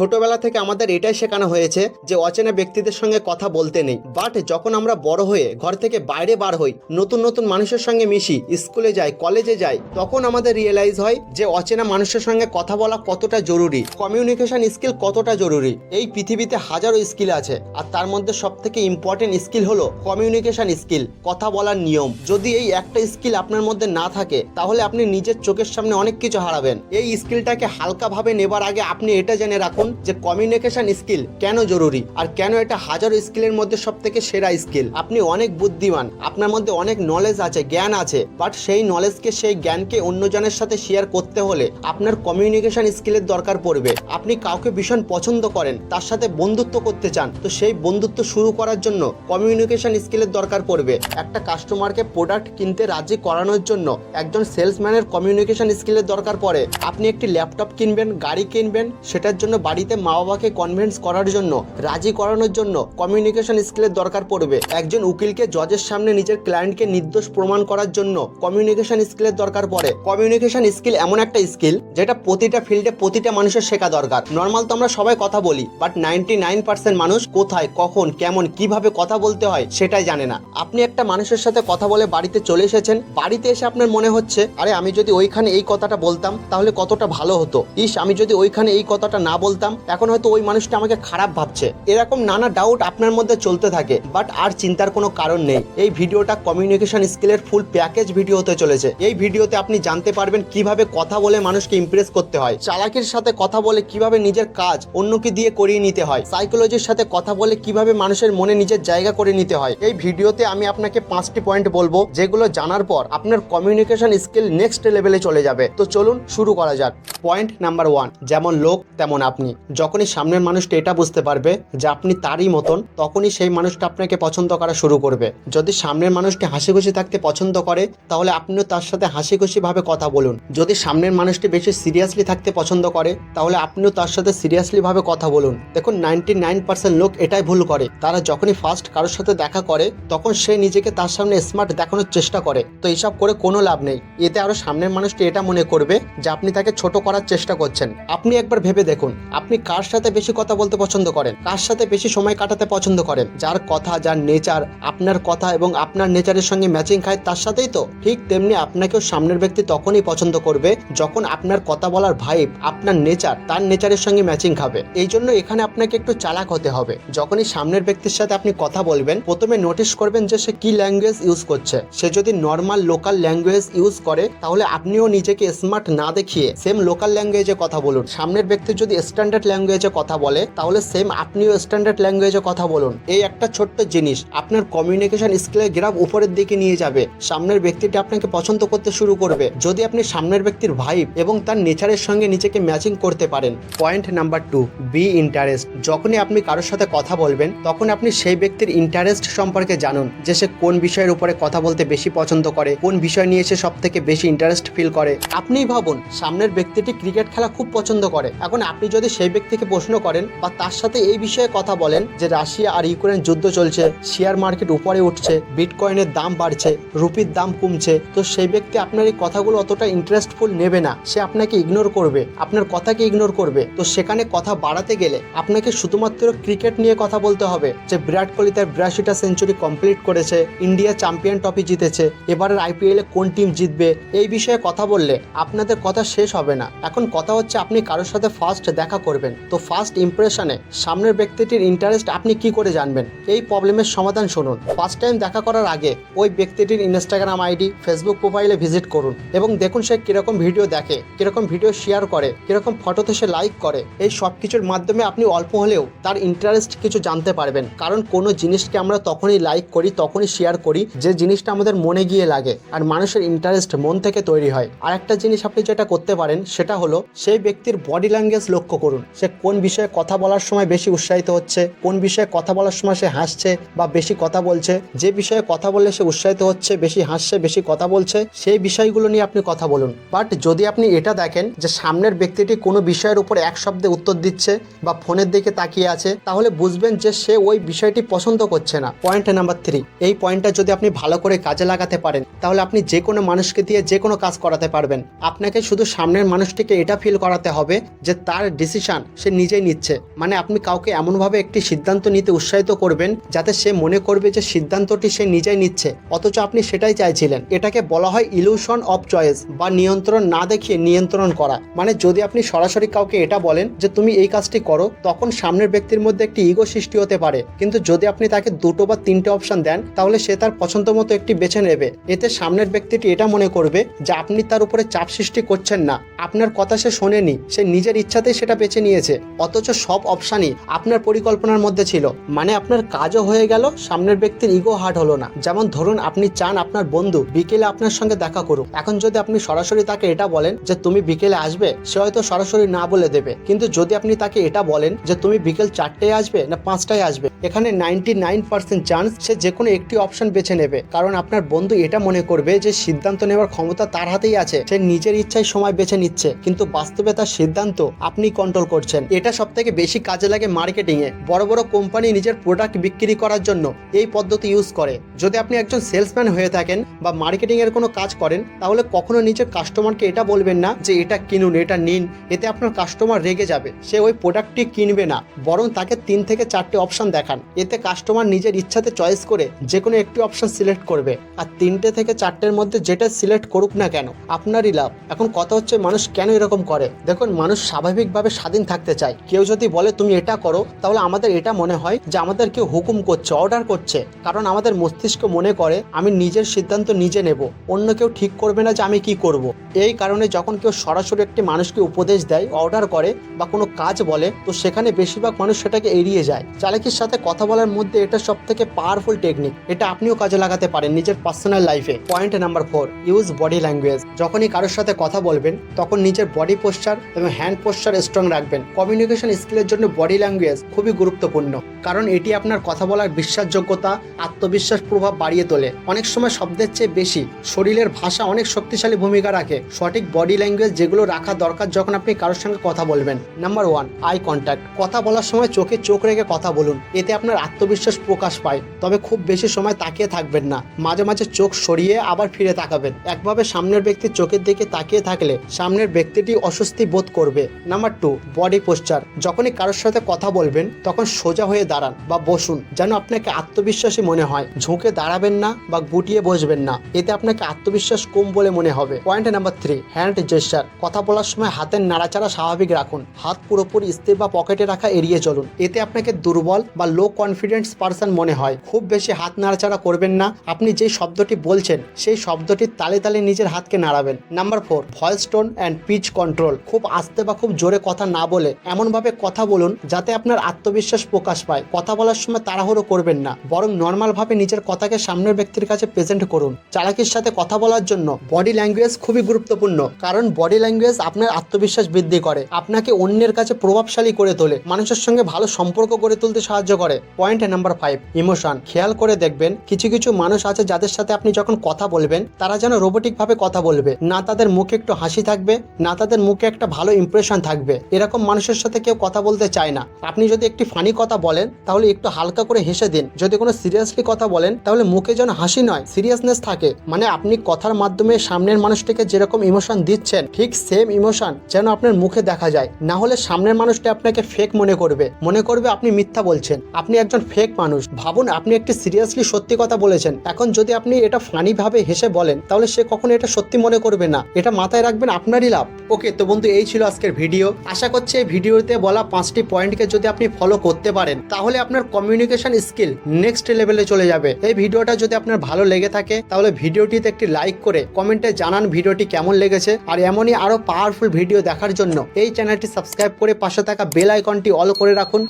ছোটবেলা থেকে আমাদের এটাই শেখানো হয়েছে যে অচেনা ব্যক্তিদের সঙ্গে কথা বলতে নেই। বাট যখন আমরা বড় হয়ে ঘর থেকে বাইরে বার হই, নতুন নতুন মানুষের সঙ্গে মিশি, স্কুলে যাই, কলেজে যাই, তখন আমাদের রিয়েলাইজ হয় যে অচেনা মানুষের সঙ্গে কথা বলা কতটা জরুরি কমিউনিকেশন স্কিল কতটা জরুরি। এই পৃথিবীতে হাজারো স্কিল আছে, আর তার মধ্যে সব থেকে ইম্পর্টেন্ট স্কিল হলো কমিউনিকেশন স্কিল কথা বলার নিয়ম। যদি এই একটা স্কিল আপনার মধ্যে না থাকে, তাহলে আপনি নিজের চোখের সামনে অনেক কিছু হারাবেন। এই স্কিলটাকে হালকাভাবে নেবার আগে আপনি এটা জেনে রাখুন যে কমিউনিকেশন স্কিল কেন জরুরি? আর কেন এটা হাজারো স্কিলের মধ্যে সব থেকে সেরা স্কিল আপনি অনেক বুদ্ধিমান, আপনার মধ্যে অনেক নলেজ আছে, জ্ঞান আছে বাট সেই নলেজকে সেই জ্ঞানকে অন্যজনের সাথে শেয়ার করতে হলে আপনার কমিউনিকেশন স্কিলের দরকার পড়বে। আপনি কাউকে ভীষণ পছন্দ করেন, তার সাথে বন্ধুত্ব করতে চান, তো সেই বন্ধুত্ব শুরু করার জন্য কমিউনিকেশন স্কিলের দরকার পড়বে। একটা কাস্টমারকে প্রোডাক্ট কিনতে রাজি করানোর জন্য একজন সেলসম্যানের কমিউনিকেশন স্কিলের দরকার পড়ে। আপনি একটি ল্যাপটপ কিনবেন, গাড়ি কিনবেন, সেটার জন্য বাড়িতে মা বাবাকে কনভিন্স করার জন্য, রাজি করানোর জন্য কমিউনিকেশন স্কিলের দরকার পড়বে। একজন উকিলকে জজের সামনে নিজের ক্লায়েন্টকে নির্দোষ প্রমাণ করার জন্য কমিউনিকেশন স্কিলের দরকার পড়ে। কমিউনিকেশন স্কিল এমন একটা স্কিল যেটা প্রতিটা ফিল্ডে প্রতিটা মানুষের শেখা দরকার। নর্মাল তো আমরা সবাই কথা বলি বাট নাইনটি নাইন পার্সেন্ট মানুষ কোথায়, কখন, কেমন, কীভাবে কথা বলতে হয় সেটাই জানে না। আপনি একটা মানুষের সাথে কথা বলে বাড়িতে চলে এসেছেন, বাড়িতে এসে আপনার মনে হচ্ছে, আরে আমি যদি ওইখানে এই কথাটা বলতাম, তাহলে কতটা ভালো হতো। ইস, আমি যদি ওইখানে এই কথাটা না বলতাম এখন হয়তো ওই মানুষটা আমাকে খারাপ ভাবছে। এরকম নানা ডাউট আপনার মধ্যে চলতে থাকে বাট আর চিন্তার কোনো কারণ নেই। এই ভিডিওটা কমিউনিকেশন স্কিলের ফুল প্যাকেজ ভিডিও হতে চলেছে। এই ভিডিওতে আপনি জানতে পারবেন কীভাবে কথা বলে মানুষকে ইমপ্রেস করতে হয়, চালাকির সাথে কথা বলে কীভাবে নিজের কাজ অন্যকে দিয়ে করিয়ে নিতে হয় সাইকোলজির সাথে কথা বলে কীভাবে মানুষের মনে নিজের জায়গা করে নিতে হয়। এই ভিডিওতে আমি আপনাকে পাঁচটি পয়েন্ট বলব, যেগুলো জানার পর আপনার কমিউনিকেশন স্কিল নেক্সট লেভেলে চলে যাবে। তো চলুন শুরু করা যাক। পয়েন্ট নাম্বার ওয়ান যেমন লোক, তেমন আপনি। যখনই সামনের মানুষটা এটা বুঝতে পারবে যে আপনি তারই মতন, তখনই সেই মানুষটা আপনাকে পছন্দ করা শুরু করবে। যদি সামনের মানুষটি হাসি খুশি থাকতে পছন্দ করে, তাহলে আপনিও তার সাথে হাসি খুশি ভাবে কথা বলুন। যদি সামনের মানুষটি বেশি সিরিয়াসলি থাকতে পছন্দ করে, তাহলে আপনিও তার সাথে সিরিয়াসলি ভাবে কথা বলুন। দেখুন, নাইনটি নাইন পার্সেন্ট লোক এটাই ভুল করে। তারা যখনই ফার্স্ট কারোর সাথে দেখা করে, তখন সে নিজেকে তার সামনে স্মার্ট দেখানোর চেষ্টা করে। তো এইসব করে কোনো লাভ নেই। এতে আরও সামনের মানুষটি এটা মনে করবে যে আপনি তাকে ছোট করার চেষ্টা করছেন। আপনি একবার ভেবে দেখুন। আপনি কার সাথে বেশি কথা বলতে পছন্দ করেন? কার সাথে বেশি সময় কাটাতে পছন্দ করেন? যার কথা, যার নেচার, আপনার কথা এবং আপনার নেচারের সঙ্গে ম্যাচিং খায় তার সাথেই তো। ঠিক তেমনি আপনাকেও সামনের ব্যক্তি তখনই পছন্দ করবে যখন আপনার কথা বলার ভাইব আপনার নেচার, তার নেচারের সঙ্গে ম্যাচিং খাবে এই জন্য এখানে আপনাকে একটু চালাক হতে হবে। যখনই সামনের ব্যক্তির সাথে আপনি কথা বলবেন, প্রথমে নোটিশ করবেন যে সে কি ল্যাঙ্গুয়েজ ইউজ করছে। সে যদি নর্মাল লোকাল ল্যাঙ্গুয়েজ ইউজ করে, তাহলে আপনিও নিজেকে স্মার্ট না দেখিয়ে সেম লোকাল ল্যাঙ্গুয়েজে কথা বলুন। সামনের ব্যক্তি যদি স্ট্যান্ডার্ড ল্যাঙ্গুয়েজে কথা বলে, তাহলে সেম আপনিও স্ট্যান্ডার্ড ল্যাঙ্গুয়েজে কথা বলুন। এই একটা ছোট্ট জিনিস, আপনার কমিউনিকেশন স্কিলের গ্রাফ উপরের দিকে নিয়ে যাবে। সামনের ব্যক্তিটি আপনাকে পছন্দ করতে শুরু করবে। যদি আপনি সামনের ব্যক্তির ভাইব এবং তার নেচারের সঙ্গে নিজেকে ম্যাচিং করতে পারেন। Point number two be interest যখনই আপনি কারোর সাথে কথা বলবেন, তখন আপনি সেই ব্যক্তির ইন্টারেস্ট সম্পর্কে জানুন, যে সে কোন বিষয়ের উপরে কথা বলতে বেশি পছন্দ করে, কোন বিষয় নিয়ে সে সব থেকে বেশি ইন্টারেস্ট ফিল করে। আপনিই ভাবুন, সামনের ব্যক্তিটি ক্রিকেট খেলা খুব পছন্দ করে। এখন আপনি যদি সেই ব্যক্তিকে প্রশ্ন করেন বা তার সাথে এই বিষয়ে কথা বলেন যে রাশিয়া আর ইউক্রেন যুদ্ধ চলছে শেয়ার মার্কেট উপরে উঠছে বিটকয়েনের দাম বাড়ছে রুপির দাম কমছে, তো সেই ব্যক্তি আপনার এই কথাগুলো অতটা ইন্টারেস্টফুল নেবে না। সে আপনাকে ইগনোর করবে, আপনার কথাকে ইগনোর করবে। তো সেখানে কথা বাড়াতে গেলে আপনাকে শুধুমাত্র ক্রিকেট নিয়ে কথা বলতে হবে, যে বিরাট কোহলি তার বিরাশিটা সেঞ্চুরি কমপ্লিট করেছে ইন্ডিয়া চ্যাম্পিয়ন ট্রফি জিতেছে, এবারের আইপিএলে কোন টিম জিতবে, এই বিষয়ে কথা বললে আপনাদের কথা শেষ হবে না। এখন কথা হচ্ছে আপনি কারোর সাথে ফার্স্ট দেখা করবেন। তো ফার্স্ট ইমপ্রেশনে সামনের ব্যক্তিটির ইন্টারেস্ট আপনি কি করে জানবেন? এই প্রবলেমের সমাধান শুনুন। ফার্স্ট টাইম দেখা করার আগে ওই ব্যক্তিটির ইনস্টাগ্রাম আইডি ফেসবুক প্রোফাইলে ভিজিট করুন এবং দেখুন সে কীরকম ভিডিও দেখে, কীরকম ভিডিও শেয়ার করে, কীরকম ফটোতে সে লাইক করে। এই সব কিছুর মাধ্যমে আপনি অল্প হলেও তার ইন্টারেস্ট কিছু জানতে পারবেন। কারণ কোনো জিনিসকে আমরা তখনই লাইক করি, তখনই শেয়ার করি, যে জিনিসটা আমাদের মনে গিয়ে লাগে আর মানুষের ইন্টারেস্ট মন থেকে তৈরি হয়। আর একটা জিনিস আপনি যেটা করতে পারেন, সেটা হলো সেই ব্যক্তির বডি ল্যাঙ্গুয়েজ লক্ষ্য করুন। সে কোন বিষয়ে কথা বলার সময় বেশি উৎসাহিত হচ্ছে, কোন বিষয়ে কথা বলার সময় সে হাসছে বা বেশি কথা বলছে, যে বিষয়ে কথা বললে সে উৎসাহিত হচ্ছে, বেশি হাসছে, বেশি কথা বলছে, সেই বিষয়গুলো নিয়ে আপনি কথা বলুন। বাট যদি আপনি এটা দেখেন যে সামনের ব্যক্তিটি কোনো বিষয়ের উপর এক শব্দে উত্তর দিচ্ছে বা ফোনের দিকে তাকিয়ে আছে, তাহলে বুঝবেন যে সে ওই বিষয়টি পছন্দ করছে না। পয়েন্ট নাম্বার থ্রি এই পয়েন্টটা যদি আপনি ভালো করে কাজে লাগাতে পারেন, তাহলে আপনি যে কোনো মানুষকে দিয়ে যে কোনো কাজ করাতে পারবেন। আপনাকে শুধু সামনের মানুষটিকে এটা ফিল করাতে হবে যে তার ডিসিশন ডিসিশন সে নিজেই নিচ্ছে। মানে আপনি কাউকে এমনভাবে একটি সিদ্ধান্ত নিতে উৎসাহিত করবেন যাতে সে মনে করবে যে সিদ্ধান্তটি সে নিজেই নিচ্ছে। অথচ আপনি সেটাই চাইছিলেন। এটাকে বলা হয় ইলিউশন অফ চয়েস বা নিয়ন্ত্রণ না দেখিয়ে নিয়ন্ত্রণ করা। মানে যদি আপনি সরাসরি কাউকে এটা বলেন যে তুমি এই কাজটি করো, তখন সামনের ব্যক্তির মধ্যে একটি ইগো সৃষ্টি হতে পারে। কিন্তু যদি আপনি তাকে দুটো বা তিনটে অপশন দেন, তাহলে সে তার পছন্দ মতো একটি বেছে নেবে। এতে সামনের ব্যক্তিটি এটা মনে করবে যে আপনি তার উপরে চাপ সৃষ্টি করছেন না। আপনার কথা সে শোনেনি। সে নিজের ইচ্ছাতেই সেটা নিয়েছে, অথচ সব অপশানই আপনার পরিকল্পনার মধ্যে ছিল। মানে আপনার কাজও হয়ে গেল, সামনের ব্যক্তির ইগো হার্ট হলো না। যেমন ধরুন আপনি চান আপনার বন্ধু বিকেলে আপনার সঙ্গে দেখা করুক। এখন যদি আপনি সরাসরি তাকে এটা বলেন যে, তুমি বিকেলে আসবে? সে হয়তো সরাসরি না বলে দেবে। কিন্তু যদি আপনি তাকে এটা বলেন যে, তুমি বিকেল চারটায় আসবে না পাঁচটায় আসবে? এখানে নাইনটি নাইন পার্সেন্ট চান্স সে যে কোনো একটি অপশন বেছে নেবে। কারণ আপনার বন্ধু এটা মনে করবে যে, সিদ্ধান্ত নেওয়ার ক্ষমতা তার হাতেই আছে। সে নিজের ইচ্ছায় সময় বেছে নিচ্ছে। কিন্তু বাস্তবে তার সিদ্ধান্ত আপনি কন্ট্রোল করছেন। এটা সব থেকে বেশি কাজে লাগে মার্কেটিং এ বড় বড় কোম্পানি নিজের প্রোডাক্ট বিক্রি করার জন্য এই পদ্ধতি ইউজ করে। যদি আপনি একজন সেলসম্যান হয়ে থাকেন বা মার্কেটিং এর কোনো কাজ করেন, তাহলে কখনো নিজের কাস্টমারকে এটা বলবেন না যে, এটা কিনুন, এটা নিন। এতে আপনার কাস্টমার রেগে যাবে। সে ওই প্রোডাক্টটি কিনবে না, বরং তাকে তিন থেকে চারটে অপশন দেখান। এতে কাস্টমার নিজের ইচ্ছাতে চয়েস করে যে কোনো একটি অপশন সিলেক্ট করবে। আর তিনটে থেকে চারটের মধ্যে যেটা সিলেক্ট করুক না কেন, আপনারই লাভ। এখন কথা হচ্ছে, মানুষ কেন এরকম করে? দেখুন, মানুষ স্বাভাবিকভাবে স্বাধীন থাকতে চায়। কেউ যদি বলে, তুমি এটা করো, তাহলে আমাদের এটা মনে হয় যে আমাদের কেউ হুকুম করছে অর্ডার করছে। কারণ আমাদের মস্তিষ্ক মনে করে, আমি নিজের সিদ্ধান্ত নিজে নেব। অন্য কেউ ঠিক করবে না যে আমি কি করব। এই কারণে যখন কেউ সরাসরি একটি মানুষকে উপদেশ দেয় অর্ডার করে বা কোনো কাজ বলে, তো সেখানে বেশিরভাগ মানুষ সেটাকে এড়িয়ে যায়। চালাকির সাথে কথা বলার মধ্যে এটা সব থেকে পাওয়ারফুল টেকনিক এটা আপনিও কাজে লাগাতে পারেন নিজের পার্সোনাল লাইফে point number four use body language যখনই কারোর সাথে কথা বলবেন, তখন নিজের বডি পোস্টার এবং হ্যান্ড পোস্টার স্ট্রং রাখবেন। কমিউনিকেশন স্কিলের জন্য বডি ল্যাঙ্গুয়েজ খুবই গুরুত্বপূর্ণ। কারণ এটি আপনার কথা বলার বিশ্বাসযোগ্যতা, আত্মবিশ্বাস প্রভাব বাড়িয়ে তোলে। অনেক সময় শব্দের চেয়ে বেশি শরীরের ভাষা অনেক শক্তিশালী ভূমিকা রাখে। সঠিক বডি ল্যাঙ্গুয়েজ যেগুলো রাখা দরকার যখন আপনি কারোর সঙ্গে কথা বলবেন। নাম্বার ওয়ান আই কন্ট্যাক্ট কথা বলার সময় চোখে চোখ রেখে কথা বলুন। এতে আপনার আত্মবিশ্বাস প্রকাশ পায়। তবে খুব বেশি সময় তাকিয়ে থাকবেন না। মাঝে মাঝে চোখ সরিয়ে আবার ফিরে তাকাবেন। একভাবে সামনের ব্যক্তির চোখের দিকে তাকিয়ে থাকলে সামনের ব্যক্তিটি অস্বস্তি বোধ করবে। নাম্বার টু বডি পোস্টার যখনই কারোর সাথে কথা বলবেন, তখন সোজা হয়ে দাঁড়ান বা বসুন, যেন আপনাকে আত্মবিশ্বাসী মনে হয়। ঝুঁকে দাঁড়াবেন না বা গুটিয়ে বসবেন না, এতে আপনাকে আত্মবিশ্বাস কম বলে মনে হবে। Point number three hand gesture কথা বলার সময় হাতের নাড়াচাড়া স্বাভাবিক রাখুন। হাত পুরোপুরি স্থির বা পকেটে রাখা এড়িয়ে চলুন, এতে আপনাকে দুর্বল বা লো কনফিডেন্স পার্সন মনে হয়। খুব বেশি হাত নাড়াচাড়া করবেন না, আপনি যে শব্দটি বলছেন, সেই শব্দটির তালে তালে নিজের হাতকে নাড়াবেন। Number four voice tone and pitch control খুব আস্তে বা খুব জোরে কথা না বলে এমনভাবে কথা বলুন যাতে আপনার আত্মবিশ্বাস প্রকাশ পায়। কথা বলার সময় তাড়াহুড়ো করবেন না। বরং নর্মালভাবে নিজের কথাকে সামনের ব্যক্তির কাছে প্রেজেন্ট করুন। চালাকির সাথে কথা বলার জন্য বডি ল্যাঙ্গুয়েজ খুবই গুরুত্বপূর্ণ। কারণ বডি ল্যাঙ্গুয়েজ আপনার আত্মবিশ্বাস বৃদ্ধি করে। আপনাকে অন্যের কাছে প্রভাবশালী করে তোলে। মানুষের সঙ্গে ভালো সম্পর্ক গড়ে তুলতে সাহায্য করে। পয়েন্ট নাম্বার ফাইভ ইমোশন খেয়াল করে দেখবেন, কিছু কিছু মানুষ আছে যাদের সাথে আপনি যখন কথা বলবেন, তারা যেন রোবোটিক ভাবে কথা বলবে। না তাদের মুখে একটু হাসি থাকবে, না তাদের মুখে একটা ভালো ইমপ্রেশন থাকবে। এরকম মানুষের সাথে কেউ কথা বলতে চায় না। আপনি যদি একটি ফানি কথা বলেন, তাহলে একটু হালকা করে হেসে দিন। যদি কোনো সিরিয়াসলি কথা বলেন, তাহলে মুখে যেন হাসি নয়, সিরিয়াসনেস থাকে। মানে আপনি কথার মাধ্যমে সামনের মানুষটিকে যেরকম ইমোশন দিচ্ছেন, ঠিক সেম ইমোশন যেন আপনার মুখে দেখা যায়। না হলে সামনের মানুষটি আপনাকে ফেক মনে করবে। মনে করবে আপনি মিথ্যা বলছেন। আপনি একজন ফেক মানুষ। ভাবুন, আপনি একটি সিরিয়াসলি সত্যি কথা বলেছেন। এখন যদি আপনি এটা ফানি ভাবে হেসে বলেন, তাহলে সে কখনো এটা সত্যি মনে করবে না। এটা মাথায় রাখবেন আপনারই লাভ। ওকে, তো বন্ধু, এই ছিল আজকের ভিডিও। আশা করছি এই ভিডিওতে বলা পাঁচটি পয়েন্টকে যদি আপনি ফলো করতে পারেন, তাহলে আপনার কমিউনিকেশন স্কিল নেক্সট লেভেলে চলে যাবে। এই ভিডিওটা যদি আপনার ভালো লেগে থাকে, তাহলে ভিডিওটিতে একটি লাইক করে কমেন্টে জানান ভিডিওটি কেমন লেগেছে। আর এমনই আরও পাওয়ারফুল ভিডিও দেখার জন্য এই চ্যানেলটি সাবস্ক্রাইব করে পাশে থাকা বেল আইকনটি অল করে রাখুন।